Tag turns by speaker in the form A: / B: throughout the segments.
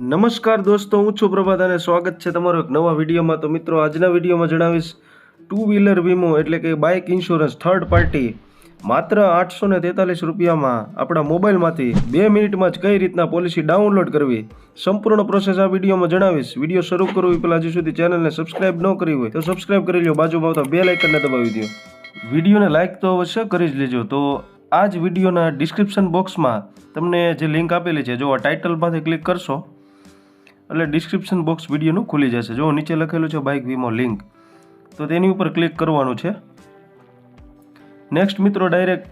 A: નમસ્કાર દોસ્તો, હું છું પ્રભાત અને સ્વાગત છે તમારો એક નવા વિડીયોમાં. તો મિત્રો, આજના વિડીયોમાં જણાવીશ ટુ વ્હીલર વીમો એટલે કે બાઇક ઇન્સ્યોરન્સ થર્ડ પાર્ટી માત્ર આઠસો ને તેતાલીસ રૂપિયામાં આપણા મોબાઈલમાંથી બે મિનિટમાં જ કઈ રીતના પોલિસી ડાઉનલોડ કરવી, સંપૂર્ણ પ્રોસેસ આ વિડીયોમાં જણાવીશ. વીડિયો શરૂ કરવું પહેલાં હજી સુધી ચેનલને સબસ્ક્રાઇબ ન કરી હોય તો સબસ્ક્રાઇબ કરી લો બાજુમાં આવતા બે લાઇકનને દબાવી દો. વિડીયોને લાઇક તો અવશ્ય કરી જ લેજો. તો આ જ વિડીયોના ડિસ્ક્રિપ્શન બોક્સમાં તમને જે લિંક આપેલી છે, જો આ ટાઇટલમાંથી ક્લિક કરશો એટલે ડિસ્ક્રિપ્શન બોક્સ વિડીયોનું ખુલી જશે. જો નીચે લખેલું છે બાઇક વીમો લિંક તો તેની ઉપર ક્લિક કરવાનું છે. નેક્સ્ટ મિત્રો ડાયરેક્ટ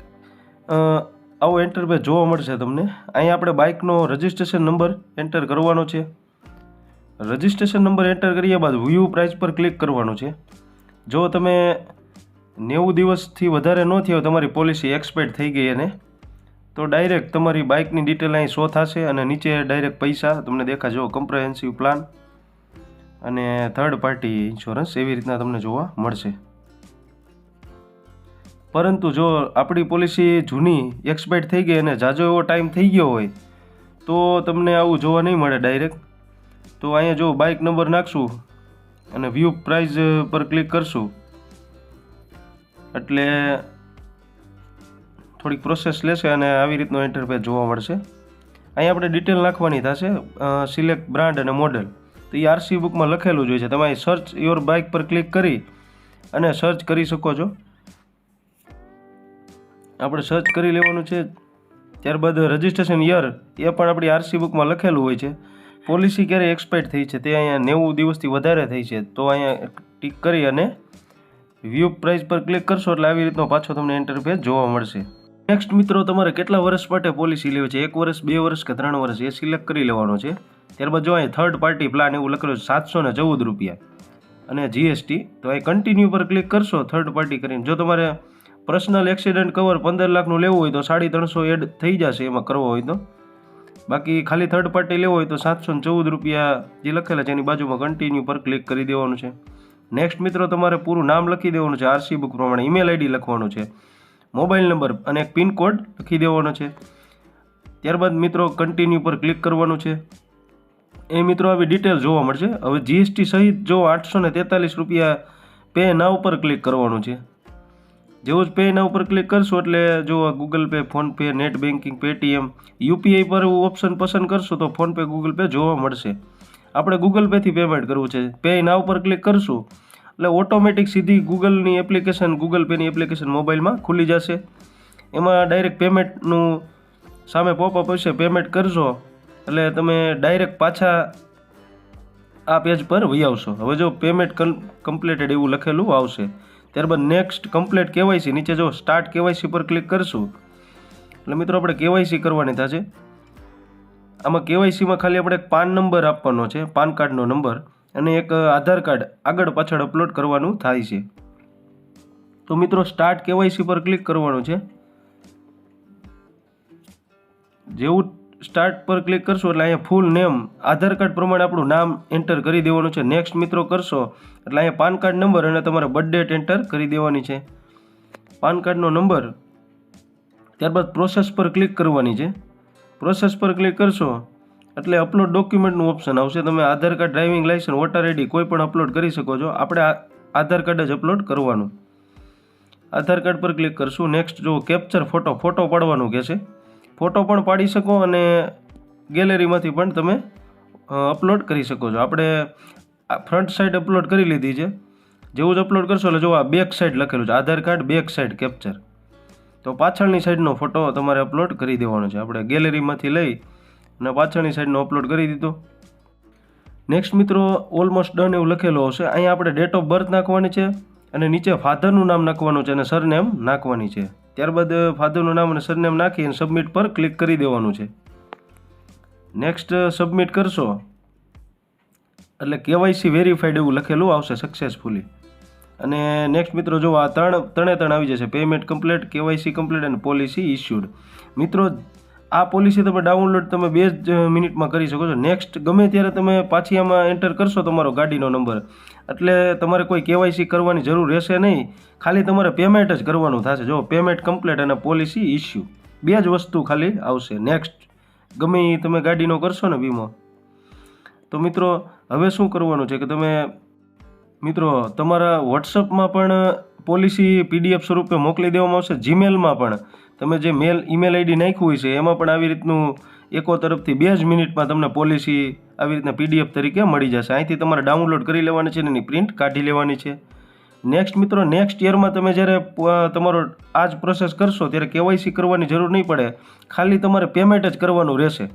A: આવો એન્ટર પેજ જોવા મળશે તમને. અહીંયા આપણે બાઇકનો રજિસ્ટ્રેશન નંબર એન્ટર કરવાનો છે. રજિસ્ટ્રેશન નંબર એન્ટર કર્યા બાદ વ્યૂ પ્રાઇસ પર ક્લિક કરવાનું છે. જો તમે નેવું દિવસથી વધારે ન થયો તમારી પોલિસી એક્સપાયર થઈ ગઈ અને તો ડાયરેક્ટ તમારી બાઇકની ડિટેલ અહીં શો થશે અને નીચે ડાયરેક્ટ પૈસા તમને દેખાજો કમ્પ્રેહેન્સિવ પ્લાન અને થર્ડ પાર્ટી ઇન્સ્યોરન્સ એવી રીતના તમને જોવા મળશે. પરંતુ જો આપણી પોલિસી જૂની એક્સપાયર્ડ થઈ ગઈ અને જાજો એવો ટાઈમ થઈ ગયો હોય, તો તમને આવું જોવા નહીં મળે ડાયરેક્ટ તો અહીંયા જો બાઇક નંબર નાખશું અને વ્યૂ પ્રાઇઝ પર ક્લિક કરશું. એટલે થોડીક પ્રોસેસ લેશે અને આવી રીતનો ઇન્ટરફેસ જોવા મળશે. અહીં આપણે ડિટેલ નાખવાની થશે સિલેક્ટ બ્રાન્ડ અને મોડેલ તો એ આરસી બુકમાં લખેલું જ હોય છે. તમે સર્ચ યોર બાઇક પર ક્લિક કરી અને સર્ચ કરી શકો છો. આપણે સર્ચ કરી લેવાનું છે. ત્યારબાદ રજિસ્ટ્રેશન યર એ પણ આપણી આરસી બુકમાં લખેલું હોય છે. પોલિસી ક્યારે એક્સપાયર થઈ છે તે અહીંયા નેવું દિવસથી વધારે થઈ છે. તો અહીંયા ટીક કરી અને વ્યૂ પ્રાઇસ પર ક્લિક કરશો એટલે આવી રીતનો પાછો તમને ઇન્ટરફેસ જોવા મળશે. નેક્સ્ટ મિત્રો, તમારે કેટલા વર્ષ માટે પોલિસી લેવી છે? એક વર્ષ, બે વર્ષ કે ત્રણ વર્ષ? એ સિલેક્ટ કરી લેવાનો છે. ત્યારબાદ જો અહીં થર્ડ પાર્ટી પ્લાન એવું લખેલું છે, સાતસો ને ચૌદ રૂપિયા. અને જીએસટી તો અહીં કન્ટિન્યુ પર ક્લિક કરશો થર્ડ પાર્ટી કરીને. જો તમારે પર્સનલ એક્સિડન્ટ કવર પંદર લાખનું લેવું હોય તો સાડી ત્રણસો એડ થઈ જશે, એમાં કરવો હોય તો. બાકી ખાલી થર્ડ પાર્ટી લેવો હોય તો સાતસો ચૌદ રૂપિયા જે લખેલા છે, એની બાજુમાં કન્ટિન્યુ પર ક્લિક કરી દેવાનું છે. નેક્સ્ટ મિત્રો, તમારે પૂરું નામ લખી દેવાનું છે આરસી બુક પ્રમાણે. ઈમેલ આઈડી લખવાનું છે. મોબાઈલ નંબર અને એક પિનકોડ લખી દેવાનો છે. ત્યારબાદ મિત્રો કન્ટિન્યુ પર ક્લિક કરવાનું છે. એ મિત્રો આવી ડિટેલ જોવા મળશે. હવે જીએસટી સહિત જો આઠસો ને તેતાલીસ રૂપિયા પે ના ઉપર ક્લિક કરવાનું છે. જેવું જ પે ના ઉપર ક્લિક કરશો એટલે જો Google Pay PhonePe net banking Paytm UPI પર ઓપ્શન પસંદ કરશો તો ફોનપે ગૂગલ પે જોવા મળશે. આપણે ગૂગલ પેથી પેમેન્ટ કરવું છે. પે ના ઉપર ક્લિક કરશું એટલે ઓટોમેટિક સીધી ગૂગલની એપ્લિકેશન ગૂગલ પેની એપ્લિકેશન મોબાઈલમાં ખુલી જશે. એમાં ડાયરેક્ટ પેમેન્ટનું સામે પોપઅપ હશે પેમેન્ટ કરશો એટલે તમે ડાયરેક્ટ પાછા આ પેજ પર વહી આવશો. હવે જો પેમેન્ટ કમ્પ્લીટેડ એવું લખેલું આવશે, ત્યારબાદ નેક્સ્ટ કમ્પ્લીટ કેવાયસી નીચે જો સ્ટાર્ટ કેવાયસી પર ક્લિક કરશું. એટલે મિત્રો આપણે કેવાયસી કરવાની થશે. આમાં કેવાયસીમાં ખાલી આપણે પાન નંબર આપવાનો છે, પાન કાર્ડનો નંબર અને એક આધાર કાર્ડ આગળ પાછળ અપલોડ કરવાનું થાય છે. તો મિત્રો સ્ટાર્ટ કેવાયસી પર ક્લિક કરવાનું છે. જેવું સ્ટાર્ટ પર ક્લિક કરશો એટલે અહીંયા ફૂલ નેમ આધાર કાર્ડ પ્રમાણે આપણું નામ એન્ટર કરી દેવાનું છે. નેક્સ્ટ મિત્રો કરશો એટલે અહીંયા પાન કાર્ડ નંબર અને તમારે બર્થ ડેટ એન્ટર કરી દેવાની છે. પાન કાર્ડનો નંબર ત્યારબાદ પ્રોસેસ પર ક્લિક કરવાની છે. પ્રોસેસ પર ક્લિક કરશો એટલે અપલોડ ડોક્યુમેન્ટનું ઓપ્શન આવશે. તમે Aadhaar card driving licence voter ID કોઈ પણ અપલોડ કરી શકો છો. આપણે આધાર કાર્ડ જ અપલોડ કરવાનું. આધાર કાર્ડ પર ક્લિક કરશું. નેક્સ્ટ જો કેપ્ચર ફોટો ફોટો પાડવાનું કહેશે ફોટો પણ પાડી શકો અને ગેલેરીમાંથી પણ તમે અપલોડ કરી શકો છો. આપણે ફ્રન્ટ સાઈડ અપલોડ કરી લીધી છે. જેવું જ અપલોડ કરશો એટલે જો આ બેક સાઈડ લખેલું છે. Aadhaar card back side capture તો પાછળની સાઈડનો ફોટો તમારે અપલોડ કરી દેવાનો છે. આપણે ગેલેરીમાંથી લઈ અને પાછળની સાઈડનો અપલોડ કરી દીધો. નેક્સ્ટ મિત્રો ઓલમોસ્ટ ડન એવું લખેલો હશે. અહીંયા આપણે ડેટ ઓફ બર્થ નાખવાની છે અને નીચે ફાધરનું નામ નાખવાનું છે અને સરનેમ નાખવાની છે. ત્યારબાદ ફાધરનું નામ અને સરનેમ નાખી અને સબમિટ પર ક્લિક કરી દેવાનું છે. નેક્સ્ટ સબમિટ કરશો. એટલે કેવાયસી વેરીફાઈડ એવું લખેલું આવશે સક્સેસફુલી અને નેક્સ્ટ મિત્રો, જો આ ત્રણ, ત્રણે ત્રણ આવી જશે. પેમેન્ટ કમ્પ્લીટ કેવાયસી કમ્પ્લીટ અને પોલિસી ઇસ્યુડ મિત્રો આ પોલિસી તમે ડાઉનલોડ તમે બે જ મિનિટમાં કરી શકો છો. નેક્સ્ટ ગમે ત્યારે તમે પાછી આમાં એન્ટર કરશો તમારો ગાડીનો નંબર એટલે તમારે કોઈ કેવાયસી કરવાની જરૂર રહેશે નહીં. ખાલી તમારે પેમેન્ટ જ કરવાનું થશે. જો પેમેન્ટ કમ્પ્લીટ અને પોલિસી ઇસ્યુ બે જ વસ્તુ ખાલી આવશે. નેક્સ્ટ ગમે તમે ગાડીનો કરશો ને વીમો. તો મિત્રો, હવે શું કરવાનું છે કે તમે, મિત્રો, તમારા વોટ્સઅપમાં પણ પોલિસી પીડીએફ સ્વરૂપે મોકલી દેવામાં આવશે. જીમેલમાં પણ. તમે જે મેલ ઈમેલ આઈડી નાખ્યું હોય છે, એમાં પણ આવી રીતનું એકો તરફથી બે જ મિનિટમાં તમને પોલિસી આવી રીતના પીડીએફ તરીકે મળી જશે. અહીંથી તમારે ડાઉનલોડ કરી લેવાની છે અને એની પ્રિન્ટ કાઢી લેવાની છે. નેક્સ્ટ મિત્રો નેક્સ્ટ યરમાં તમે જ્યારે તમારો આ જ પ્રોસેસ કરશો ત્યારે કેવાયસી કરવાની જરૂર નહીં પડે. ખાલી તમારે પેમેન્ટ જ કરવાનું રહેશે.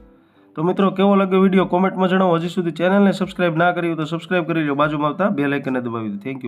A: તો મિત્રો, કેવો લાગ્યો વીડિયો કોમેન્ટમાં જણાવો. હજી સુધી ચેનલને સબસ્ક્રાઇબ ના કરી તો સબસ્ક્રાઇબ કરી લો. બાજુમાં આવતા બે લાઇકને દબાવી દો. Thank you